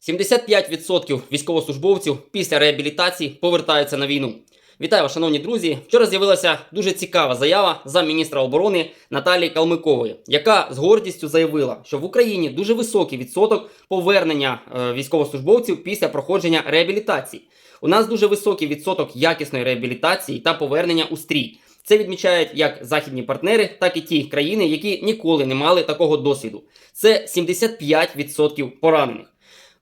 75% військовослужбовців після реабілітації повертаються на війну. Вітаю шановні друзі. Вчора з'явилася дуже цікава заява замміністра оборони Наталії Калмикової, яка з гордістю заявила, що в Україні дуже високий відсоток повернення е, військовослужбовців після проходження реабілітації. У нас дуже високий відсоток якісної реабілітації та повернення у стрій. Це відмічають як західні партнери, так і ті країни, які ніколи не мали такого досвіду. Це 75% поранених.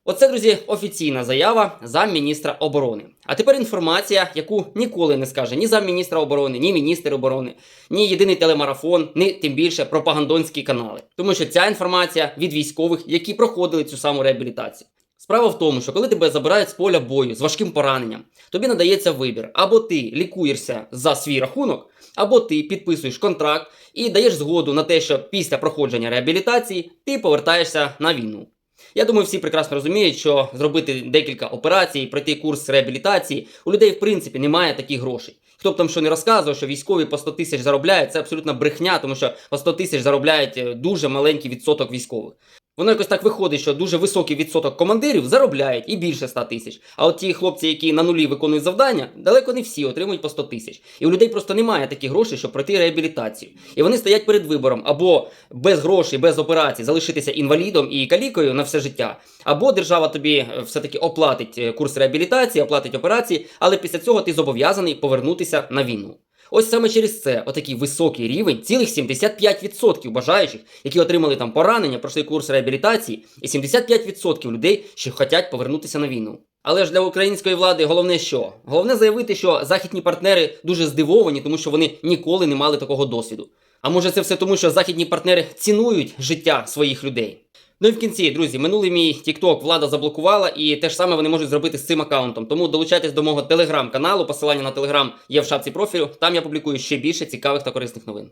Оце, друзі, офіційна заява замміністра оборони. А тепер інформація, яку ніколи не скаже ні замміністра оборони, ні міністр оборони, ні єдиний телемарафон, ні тим більше пропагандонські канали. Тому що ця інформація від військових, які проходили цю саму реабілітацію. Справа в тому, що коли тебе забирають з поля бою з важким пораненням, тобі надається вибір: або ти лікуєшся за свій рахунок, або ти підписуєш контракт і даєш згоду на те, що після проходження реабілітації ти повертаєшся на війну. Я думаю, всі прекрасно розуміють, що зробити декілька операцій, пройти курс реабілітації у людей в принципі немає таких грошей. Хто б там що не розказував, що військові по 100 тисяч заробляють, це абсолютно брехня, тому що по 100 тисяч заробляють е, дуже маленький відсоток військових. Воно якось так виходить, що дуже високий відсоток командирів заробляють і більше 100 тисяч. А от ті хлопці, які на нулі виконують завдання, далеко не всі отримують по 100 тисяч. І у людей просто немає таких грошей, щоб пройти реабілітацію. І вони стоять перед вибором або без грошей, без операцій залишитися інвалідом і калікою на все життя, або держава тобі е, все-таки оплатить е, курс реабілітації, оплатить операції, але після цього ти зобов'язаний повернутися на війну. Ось саме через це отакий високий рівень, цілих 75% бажаючих, які отримали там поранення, пройшли курс реабілітації, і 75% людей, що хочуть повернутися на війну. Але ж для української влади головне що? Головне заявити, що західні партнери дуже здивовані, тому що вони ніколи не мали такого досвіду. А може це все тому, що західні партнери цінують життя своїх людей. Ну і в кінці, друзі, минулий мій TikTok влада заблокувала, і те ж саме вони можуть зробити з цим аккаунтом. Тому долучайтесь до мого телеграм-каналу. Посилання на телеграм є в шапці профілю. Там я публікую ще більше цікавих та корисних новин.